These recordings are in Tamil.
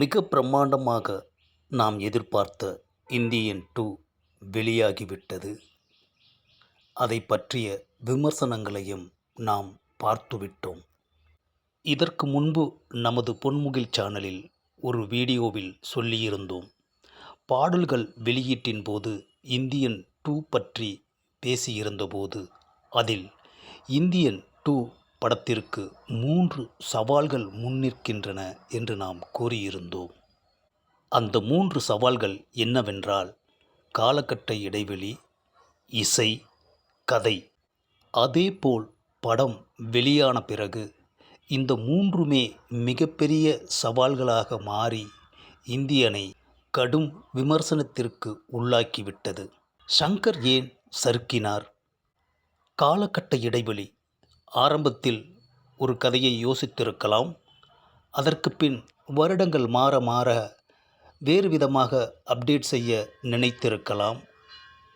மிக பிரம்மாண்டமாக நாம் எதிர்பார்த்த இந்தியன் டூ வெளியாகிவிட்டது. அதை பற்றிய விமர்சனங்களையும் நாம் பார்த்துவிட்டோம் இதற்கு முன்பு நமது பொன்முகில் சேனலில் ஒரு வீடியோவில் சொல்லியிருந்தோம் பாடல்கள் வெளியீட்டின் போது இந்தியன் டூ பற்றி பேசியிருந்தபோது அதில் இந்தியன் டூ படத்திற்கு மூன்று சவால்கள் முன்னிற்கின்றன என்று நாம் கூறியிருந்தோம். அந்த மூன்று சவால்கள் என்னவென்றால் காலகட்ட இடைவெளி இசை கதை. அதேபோல் படம் வெளியான பிறகு இந்த மூன்றுமே மிகப்பெரிய சவால்களாக மாறி இந்தியனை கடும் விமர்சனத்திற்கு உள்ளாக்கிவிட்டது. ஷங்கர் ஏன் சறுக்கினார்? காலகட்ட இடைவெளி ஆரம்பத்தில் ஒரு கதையை யோசித்திருக்கலாம். அதற்கு பின் வருடங்கள் மாற மாற வேறு விதமாக அப்டேட் செய்ய நினைத்திருக்கலாம்.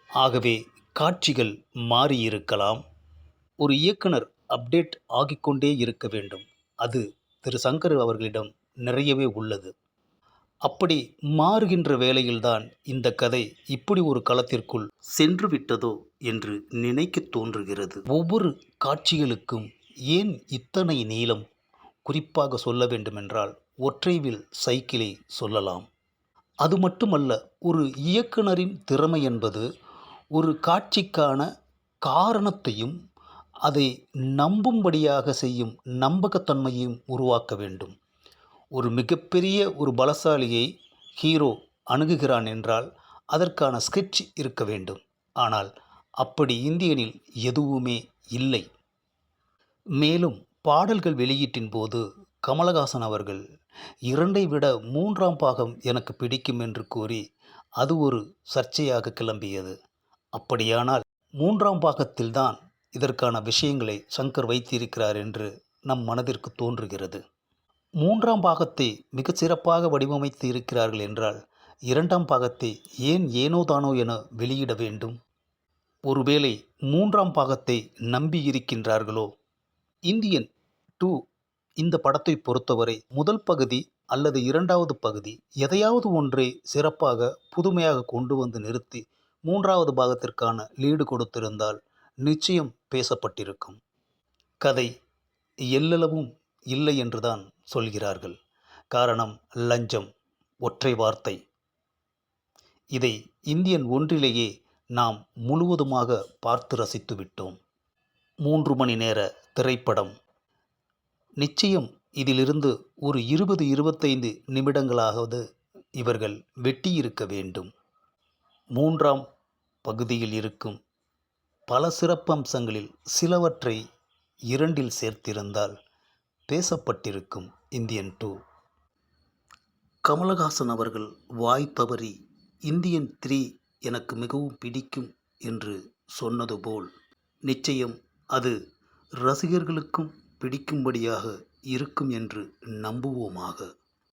ஆகவே காட்சிகள் மாறியிருக்கலாம். ஒரு இயக்குனர் அப்டேட் ஆகிக்கொண்டே இருக்க வேண்டும். அது திரு சங்கர் அவர்களிடம் நிறையவே உள்ளது. அப்படி மாறுகின்ற வேளையில்தான் இந்த கதை இப்படி ஒரு களத்திற்குள் சென்று விட்டதோ என்று நினைக்க தோன்றுகிறது. ஒவ்வொரு காட்சிகளுக்கும் ஏன் இத்தனை நீளம்? குறிப்பாக சொல்ல வேண்டுமென்றால் ஒற்றைவில் சைக்கிளை சொல்லலாம். அது மட்டுமல்ல ஒரு இயக்குனரின் திறமை என்பது ஒரு காட்சிக்கான காரணத்தையும் அதை நம்பும்படியாக செய்யும் நம்பகத்தன்மையையும் உருவாக்க வேண்டும். ஒரு மிகப்பெரிய ஒரு பலசாலியை ஹீரோ அணுகுகிறான் என்றால் அதற்கான ஸ்கெட்ச் இருக்க வேண்டும். ஆனால் அப்படி இந்தியனில் எதுவுமே இல்லை. மேலும் பாடல்கள் வெளியீட்டின் போது கமலஹாசன் அவர்கள் இரண்டை விட மூன்றாம் பாகம் எனக்கு பிடிக்கும் என்று கூறி அது ஒரு சர்ச்சையாக கிளம்பியது. அப்படியானால் மூன்றாம் பாகத்தில்தான் இதற்கான விஷயங்களை சங்கர் வைத்திருக்கிறார் என்று நம் மனதிற்கு தோன்றுகிறது. மூன்றாம் பாகத்தை மிகச் சிறப்பாக வடிவமைத்து இருக்கிறார்கள் என்றால் இரண்டாம் பாகத்தை ஏன் ஏனோ தானோ என வெளியிட வேண்டும்? ஒருவேளை மூன்றாம் பாகத்தை நம்பி இருக்கின்றார்களோ இந்தியன் டூ இந்த படத்தை பொறுத்தவரை முதல் பகுதி அல்லது இரண்டாவது பகுதி எதையாவது ஒன்றை சிறப்பாக புதுமையாக கொண்டு வந்து நிறுத்தி மூன்றாவது பாகத்திற்கான லீடு கொடுத்திருந்தால் நிச்சயம் பேசப்பட்டிருக்கும். கதை எல்லளவும் இல்லை என்றுதான் சொல்கிறார்கள். காரணம் லஞ்சம் ஒற்றை வார்த்தை. இதை இந்தியன் ஒன்றிலேயே நாம் முழுவதுமாக பார்த்து ரசித்து விட்டோம். மூன்று மணி நேர திரைப்படம். நிச்சயம் இதிலிருந்து ஒரு இருபது இருபத்தைந்து நிமிடங்களாவது இவர்கள் வெட்டியிருக்க வேண்டும். மூன்றாம் பகுதியில் இருக்கும் பல சிறப்பம்சங்களில் சிலவற்றை இரண்டில் சேர்த்திருந்தால் பேசப்பட்டிருக்கும். Indian two. கமலஹாசன் அவர்கள் வாய் தவறி இந்தியன் த்ரீ எனக்கு மிகவும் பிடிக்கும் என்று சொன்னது போல் நிச்சயம் அது ரசிகர்களுக்கும் பிடிக்கும்படியாக இருக்கும் என்று நம்புவோமாக.